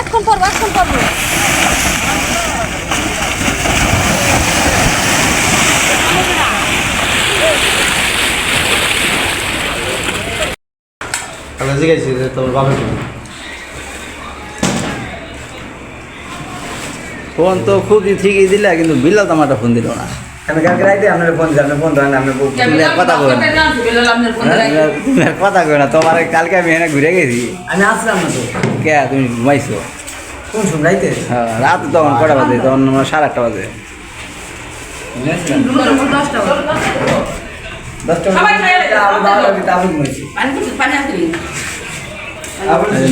এক্ষণ পড়ব এক্ষণ পড়ব। ফোন তো খুব ঠিকই দিলে, কিন্তু বিল্লাল তো আমারটা ফোন দিল না। আমি কালকে রাইতে আপনার ফোন দিলাম আপনার ফোন ধরেন আপনার বউ তুমি আর কথা কই না তুমি আর কথা কই না তোমার কালকে আমি এখানে ঘুরে গেছি। আমি আসলাম না তো। কে তুমি ঘুমাইছো? কোন শুন রাইতে? হ্যাঁ রাত তখন কটা বাজে? তখন সাড়ে আটটা বাজে।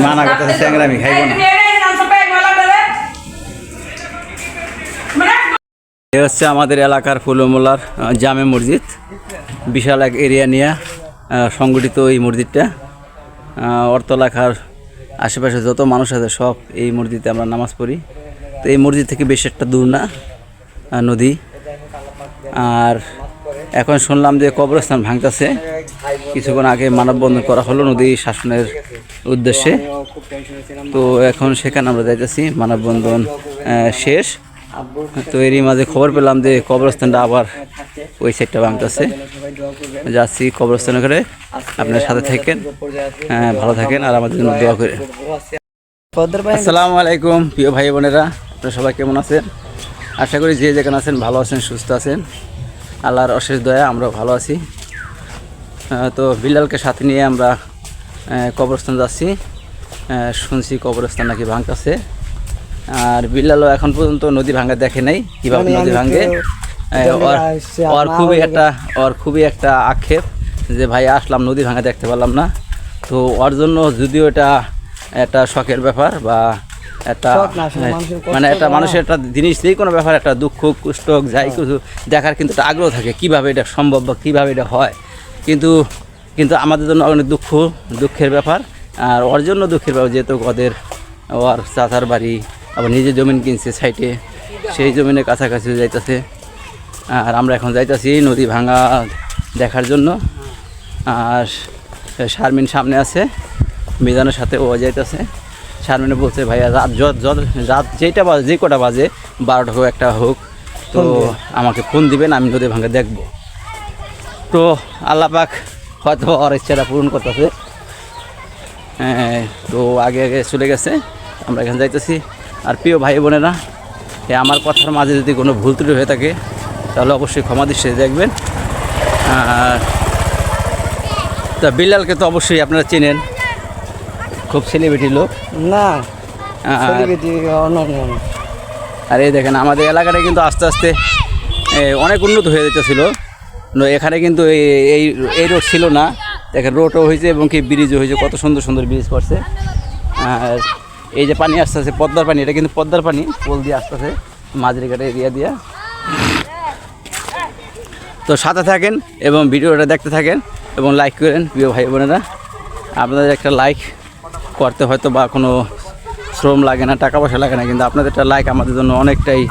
মানা করতেছে আমি খাইবো না। এ হচ্ছে আমাদের এলাকার ফুলমোলার জামে মসজিদ। বিশাল এক এরিয়া নিয়ে সংগঠিত এই মসজিদটা। অর্থলাখার আশেপাশে যত মানুষ আছে সব এই মসজিদে আমরা নামাজ পড়ি। তো এই মসজিদ থেকে বেশ একটা দূর না নদী। আর এখন শুনলাম যে কবরস্থান ভাঙতেছে। কিছুক্ষণ আগে মানববন্ধন করা হলো নদী শাসনের উদ্দেশ্যে। তো এখন সেখানে আমরা যাইতেছি, মানববন্ধন শেষ। তো এরই মাঝে খবর পেলাম যে কবরস্থানটা আবার ওই সাইডটা সবাই যাচ্ছি কবরস্থান করে আপনার সাথে থাকেন। হ্যাঁ, ভালো থাকেন আর আমাদের জন্য দোয়া করে আসসালামু আলাইকুম প্রিয় ভাই বোনেরা। আপনারা সবাই কেমন আছেন? আশা করি যে যেখানে আছেন ভালো আছেন সুস্থ আছেন। আল্লাহর অশেষ দয়া আমরা ভালো আছি। তো বিল্লালকে সাথে নিয়ে আমরা কবরস্থান যাচ্ছি। শুনছি কবরস্থান নাকি ভাঙতেছে। আর বিল্লালও এখন পর্যন্ত নদী ভাঙা দেখে নাই কীভাবে মানে নদী আমি ভাঙে। তো আহ, জমিতে ওর- খুবই একটা ওর খুবই একটা আক্ষেপ যে ভাই আসলাম নদী ভাঙা দেখতে পারলাম না। তো ওর জন্য যদিও এটা একটা শখের ব্যাপার বা একটা কষ্ট মানে একটা মানুষের একটা জিনিস যে কোনো ব্যাপার একটা দুঃখ কুষ্ট যাই কিছু দেখার কিন্তু একটা আগ্রহ থাকে কীভাবে এটা সম্ভব বা কীভাবে এটা হয়। কিন্তু কিন্তু আমাদের জন্য অনেক দুঃখ দুঃখের ব্যাপার। আর ওর জন্য দুঃখের ব্যাপার যেহেতু ওদের ওর চাচার বাড়ি আবার নিজে জমিন কিনছে সাইটে সেই জমিনের কাছাকাছি যাইতেছে। আর আমরা এখন যাইতেছি নদী ভাঙা দেখার জন্য। আর শারমিন সামনে আছে মিজানের সাথে ও যাইতেছে। শারমিনে বলছে ভাইয়া রাত যত যত রাত যেটা বাজে যে কটা বাজে বারোটা হোক একটা হোক তো আমাকে ফোন দিবেন আমি নদী ভাঙা দেখব। তো আল্লাহ পাক হয়তো ওর ইচ্ছাটা পূরণ করতেছে। হ্যাঁ, তো আগে আগে চলে গেছে। আমরা এখানে যাইতেছি। আর প্রিয় ভাই বোনেরা এ আমার কথার মাঝে যদি কোনো ভুল ত্রুটি হয়ে থাকে তাহলে অবশ্যই ক্ষমা দৃষ্টিতে দেখবেন। আর তা বিল্লালকে তো অবশ্যই আপনারা চেনেন। খুব সেলিব্রিটি লোক। না আর- এই দেখেন আমাদের এলাকাটা কিন্তু আস্তে আস্তে অনেক উন্নত হয়ে যেতেছিল এখানে কিন্তু এই এই এই রোড ছিল না। দেখেন রোডও হয়েছে এবং কি ব্রিজও হয়েছে। কত সুন্দর সুন্দর ব্রিজ করছে। আর এই যে পানি আসতেছে, পদ্মার পানি, এটা কিন্তু পদ্মার পানি। পোল দিয়ে আসতেছে মাঝরিঘাটে এরিয়া দিয়া। তো সাথে থাকেন এবং ভিডিওটা দেখতে থাকেন এবং লাইক করেন, প্রিয় ভাই বোনেরা। আপনাদের একটা লাইক করতে হয়তো বা কোনো শ্রম লাগে না, টাকা পয়সা লাগে না, কিন্তু আপনাদের একটা লাইক আমাদের জন্য অনেকটাই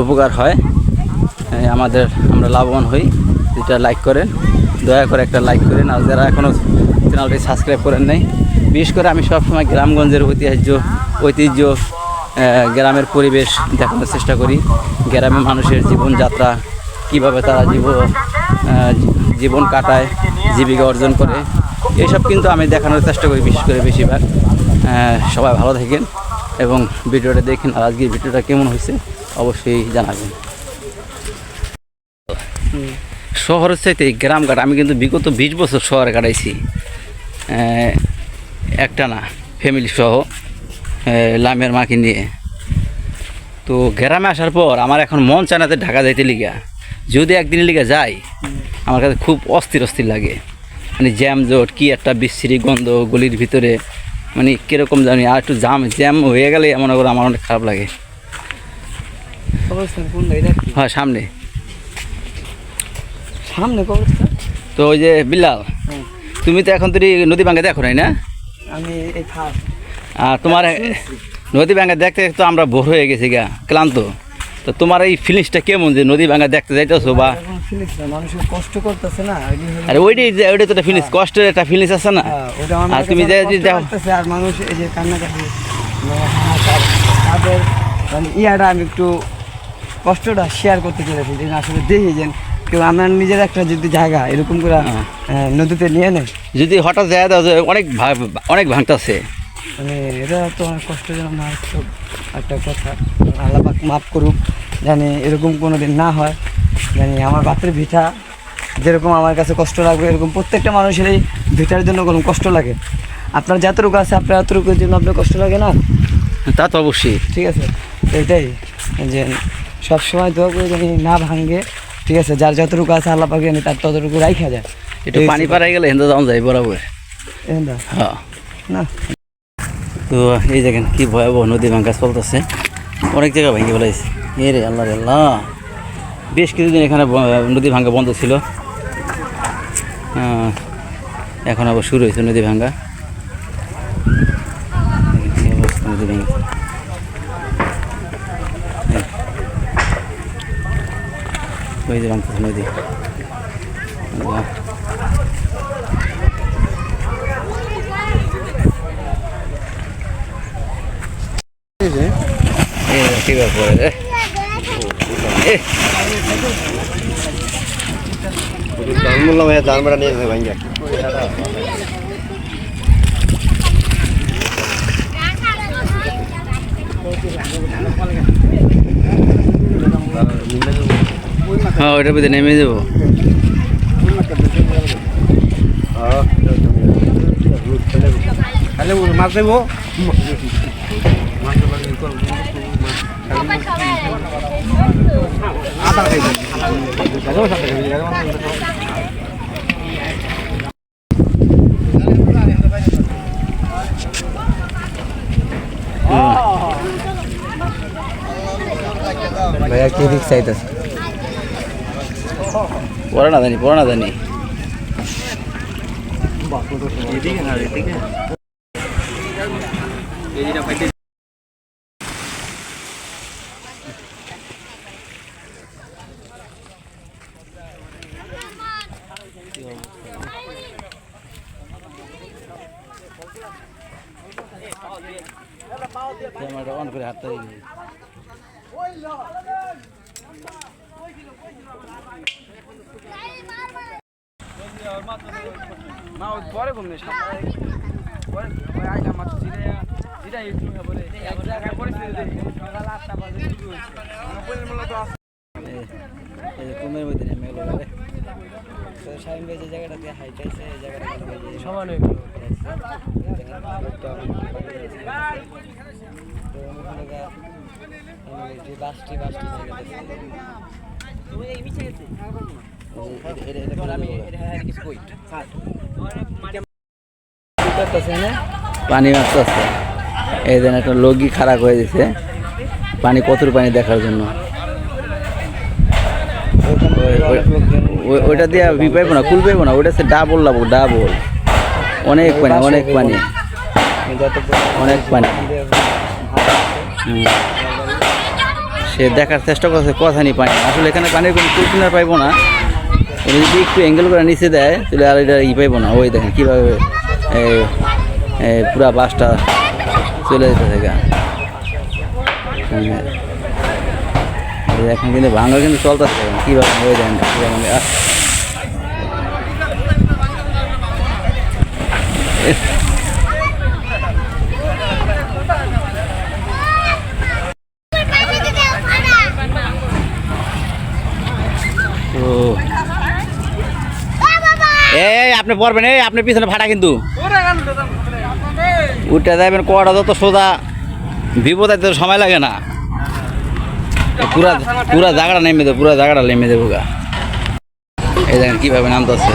উপকার হয়। আমাদের আমরা লাভবান হই। যেটা লাইক করেন, দয়া করে একটা লাইক করেন। আর যারা এখনও চ্যানেলটি সাবস্ক্রাইব করেন নাই। বিশেষ করে আমি সবসময় গ্রামগঞ্জের ঐতিহ্য ঐতিহ্য গ্রামের পরিবেশ দেখানোর চেষ্টা করি। গ্রামের মানুষের জীবনযাত্রা কীভাবে তারা জীব জীবন কাটায় জীবিকা অর্জন করে এইসব কিন্তু আমি দেখানোর চেষ্টা করি বিশেষ করে বেশিরভাগ। সবাই ভালো থাকেন এবং ভিডিওটা দেখেন আর আজকের ভিডিওটা কেমন হয়েছে অবশ্যই জানাবেন। শহরের চাইতে গ্রাম কাটা আমি কিন্তু বিগত বিশ বছর শহরে কাটাইছি। একটা না ফ্যামিলি সহ লামের মাকে নিয়ে। তো গ্রামে আসার পর আমার এখন মন চায় না যে ঢাকা যাইতে লিগা। যদি একদিন লিগা যাই আমার কাছে খুব অস্থির অস্থির লাগে। মানে জ্যাম জোট কি একটা বিশ্রী গন্ধ গলির ভিতরে মানে কীরকম জানি আর একটু জাম জ্যাম হয়ে গেলে মনে করো আমার অনেক খারাপ লাগে। হয় সামনে। সামনে তো ওই যে বিল্লাল তুমি তো এখন তুই নদী ভাঙ্গা দেখো নাই না? আমি এই আর তোমার নদী ভাঙ্গা দেখতে তো আমরা ভোর হয়ে গেছি গা ক্লান্ত। তো তোমার এই ফিলিংসটা কেমন যে নদী ভাঙা দেখতে যাইতেছো বা? কষ্ট করতেছে না আরে ওইটাই যে- তো একটা ফিলিংস কষ্টের একটা ফিলিংস আছে না? হ্যাঁ, আর তুমি যে আর মানুষ এই যে কান্নাকাটি মানে তাদের মানে ইয়াটা আমি একটু কষ্টটা শেয়ার করতে যে আসলে দেখি যে কেউ আমার নিজের একটা যদি জায়গা এরকম করে হ্যাঁ। নদীতে নিয়ে নেয়। যদি হঠাৎ যায় অনেক অনেক ভাঙতেছে। মানে এটা তো অনেক কষ্টজনক একটা কথা আল্লাহ মাফ করুক জানি এরকম কোনো দিন না হয়। জানি আমার বাপের ভিটা যেরকম আমার কাছে কষ্ট লাগবে এরকম প্রত্যেকটা মানুষেরই ভিটার জন্য কোনো কষ্ট লাগে। আপনার যতটুকু আছে আপনার এতটুকুর জন্য আপনার কষ্ট লাগে না? তা তো অবশ্যই। ঠিক আছে এটাই যে সব সময় দোয়া করে জানি না ভাঙ্গে ঠিক আছে যার যতটুকু আছে আল্লাহ পাক জানি তার ততটুকু রাইখা যায় একটু পানি পাড়াই গেলে হিন্দু যাওয়া যায় বরাবর। হ্যাঁ। না। তো এই দেখেন কি ভয়াবহ নদী ভাঙ্গা চলতেছে। অনেক জায়গা ভেঙে ফেলাইছে। এ রে আল্লাহ রে আল্লাহ। বেশ কিছুদিন এখানে নদী ভাঙ্গা বন্ধ ছিল। এখন আবার শুরু হয়েছে নদী ভাঙ্গা দেখেন কি অবস্থা নদী ভেঙে ওই যে ভাঙতেছে নদী আল্লাহ। এই যে কি ব্যাপার রে এ বললাম হ্যাঁ জানবাটা নিয়ে যাবে ভাইয়া হ্যাঁ ওইটার ভিতরে নেমে যাব তাহলে মাছ দেবো ভাইয়া কি রিক্স চাইতেছে পড়া না জানি পড়া না জানি ক্যামেরাটা অন করে হাতটা না ওই পরে ঘুমনে পরে ওই আইলা জিরে জিরা একটু পরে এক জায়গায় পরিস্থিতি সকাল আটটা বাজে শুরু হয়েছে পরের মেলা তো আছে এই- এই যে কুমের মধ্যে নেমে গেল রে। তো শাহিন ভাই যে জায়গাটাতে হাইটাইছে এই জায়গাটা সমান হয়ে গেল বাসটি বাসটি জায়গাটাতে না পানি মারতে আছে এই যেন একটা লগি খারাপ হয়ে গেছে পানি কতর পানি দেখার জন্য। ওই- ওই- ওই- ওইটা দিয়ে ভি পাইবো না, কুল পাইবো না, ওইটা ডাবল লাবো ডাবল অনেক পানি অনেক পানি। অনেক পানি। সে দেখার চেষ্টা করছে, কথা নেই পানি। আসলে এখানে পানির কোনো কুলকিনার পাইবো না। ও যদি একটু অ্যাঙ্গেল করে নিচে দেয়, তাহলে আর এটা ই পাইবো না ওই দেখেন কীভাবে পুরা বাসটা চলে যেতে থাকে। এখন কিন্তু ভাঙা কিন্তু চলতেছে কীভাবে ওই দেখেন কীভাবে আহ। ও এই আপনি পড়বেন এই আপনি পিছনে ভাড়া কিন্তু। উঠে যাবেন কটা যত সোজা বিপদ তো সময় লাগে না। পুরা পুরা জায়গাটা নেমে দেবো পুরা জায়গাটা নেমে দেবো গা। এই দেখেন কীভাবে নামতেছে।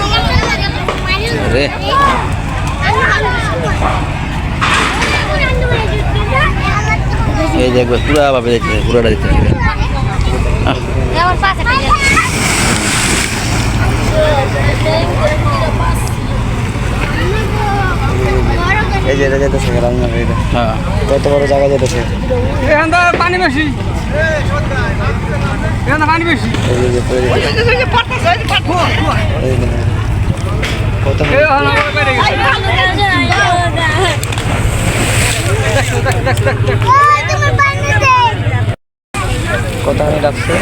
রে এই দেখবে, পুরাভাবে যেতে পুরাটা দিতে হবে আমার পাশে এই যে এটা যেতেছে রান্না এটা হ্যাঁ। কত বড় জায়গা যেতেছে এখান পানি বেশি। এই যে পড়ে গেছে। এই যে, কত কত মিনিট লাগছে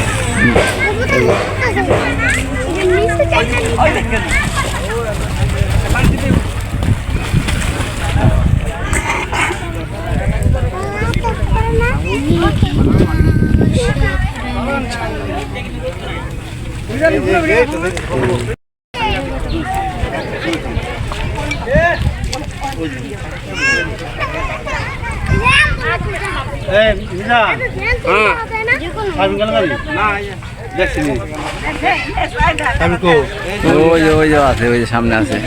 এই যে। ওই যে ওই যে আছে ওই যে সামনে আছে।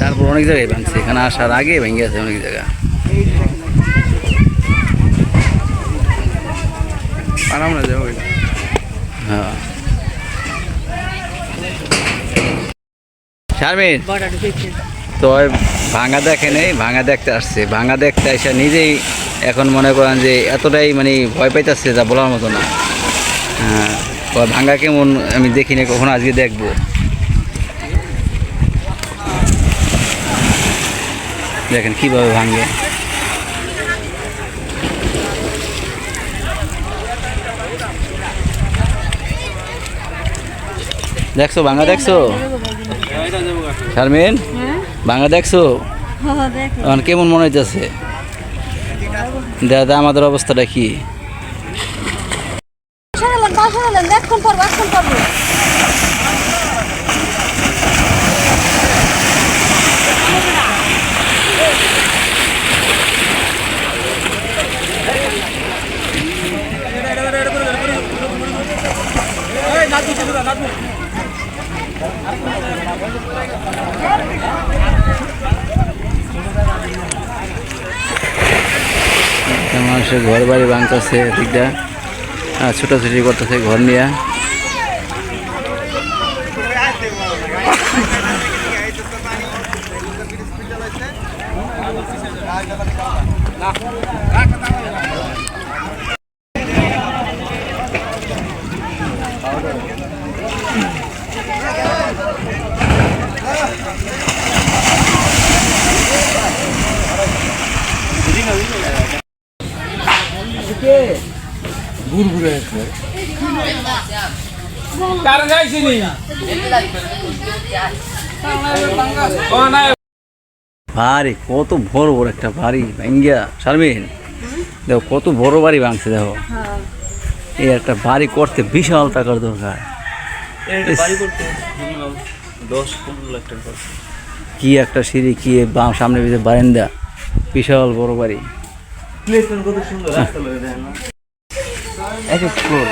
তারপর অনেক জায়গায় ভাঙছে এখানে আসার আগে ভেঙে গেছে অনেক জায়গা। হ্যাঁ। শারমিন তো ভাঙা দেখে নেই ভাঙা দেখতে আসছে। ভাঙা দেখতে এসে নিজেই এখন মনে করেন যে এতটাই মানে ভয় পাইতেছে যা বলার মতো না। হ্যাঁ। ওই ভাঙা কেমন আমি দেখিনি কখনো আজকে দেখব। দেখেন কীভাবে ভাঙে দেখছ ভাঙা দেখছ? শারমিন ভাঙা দেখছ? এখন কেমন মনে হইতেছে? দাদা আমাদের অবস্থাটা কি এখন পড়ব এখন পড়ব মানুষের ঘর বাড়ি ভাঙতেছে এদিকটা ছোটাছুটি করতেছে ঘর নিয়ে। বাড়ি কত বড় বড় একটা বাড়ি ভাঙ্গিয়া শারমিন। দেখো কত বড় বাড়ি ভাঙছে দেখো। এই একটা বাড়ি করতে বিশাল টাকার দরকার। কি একটা সিঁড়ি কি বাম সামনে পিছিয়ে বারান্দা বিশাল বড় বাড়ি। এক এক ফ্লোর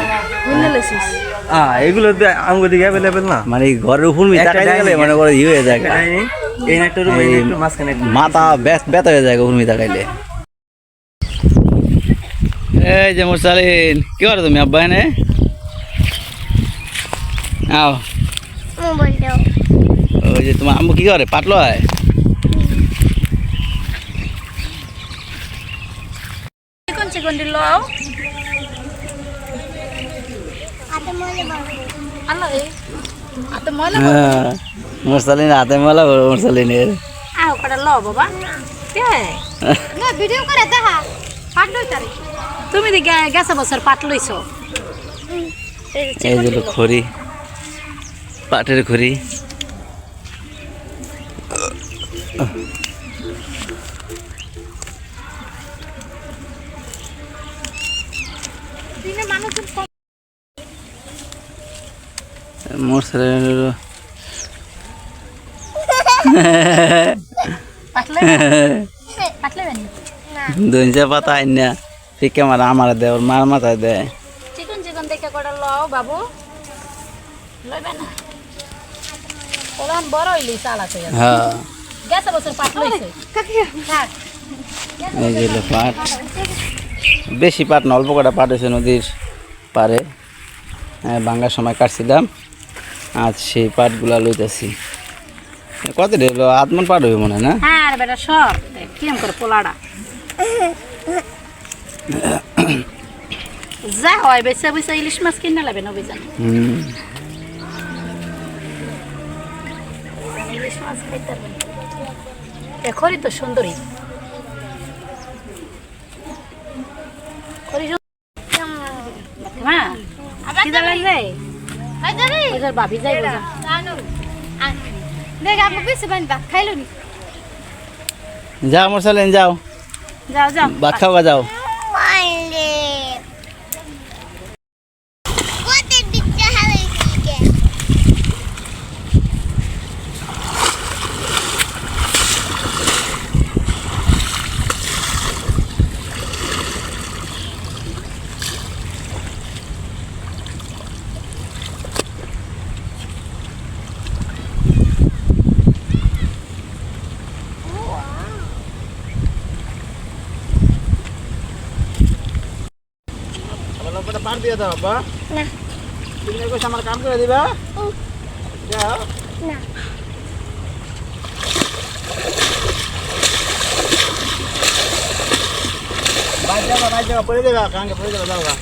হ্যাঁ এগুলো আমগো দিকে অ্যাভেলেবেল না। মানে ঘরের উপর মিশে একটা গেলে dining ই হয়ে যায়। এই একটা রুম এই এই মাঝখানে মাথা ব্যথ- ব্যথা হয়ে যায় উর্মি তাকাইলে। এই যে মুরসালিন কি করো তুমি আব্বা এনে? আও। মোবাইল দাও। ওই যে তোমার আম্মু কি করে? পাটলো হয়? চিকন চিকন দিল হাতে ময়লা আল্লাহ রে। হাতে ময়লা হ্যাঁ মুরসালিন হাতে মেলা মুরসালিনের। আও কটা ল বাবা। কে? না ভিডিও করে দেখা। পাট লই তারে তুমি দি গেছে বছর পাট লইছো। এই যে খড়ি পাটের খড়ি। দঞ্জা পাতা আইন না ঠিক আমার আমার দেয় ওর মার মাথায় দেয় চিকন চিকন দেখে কটা লও বাবু। লইবে না। ওলান বড় হইলি চালাতে হ্যাঁ। গেছে বছর পাট লইছে থাক। এই যে পাট। বেশি পাট না অল্প কটা পাট হয়েছে নদীর পারে হ্যাঁ, বাঙ্গার সময় কাটছিলাম। আজ সেই পাটগুলা লইতেছি। কত রে হলো আত্মন পাট হইব মনে হয় না? হ্যাঁ আর বেটা সব কিরম করে পোলাটা যা হয় বেসা বেসা ইলিশ মাছ কিনে ইলিশ মাছ খাইতে পারবেন এখনই তো সুন্দরী। ওদের ভাবি যাই দেখ আপু বেশি বানবা খাইলো নি। যাও মোর সালেন যাও। যাও যাও। ভাত খাওয়া যাও। পাট দিয়ে দাও বাবা না। তুমি কইছ আমার কাম করে দিবা যাও না। বাইরে যাবা বাইরে যাবা পরে দেবা কাঙ্গে পরে যাবা যাও গা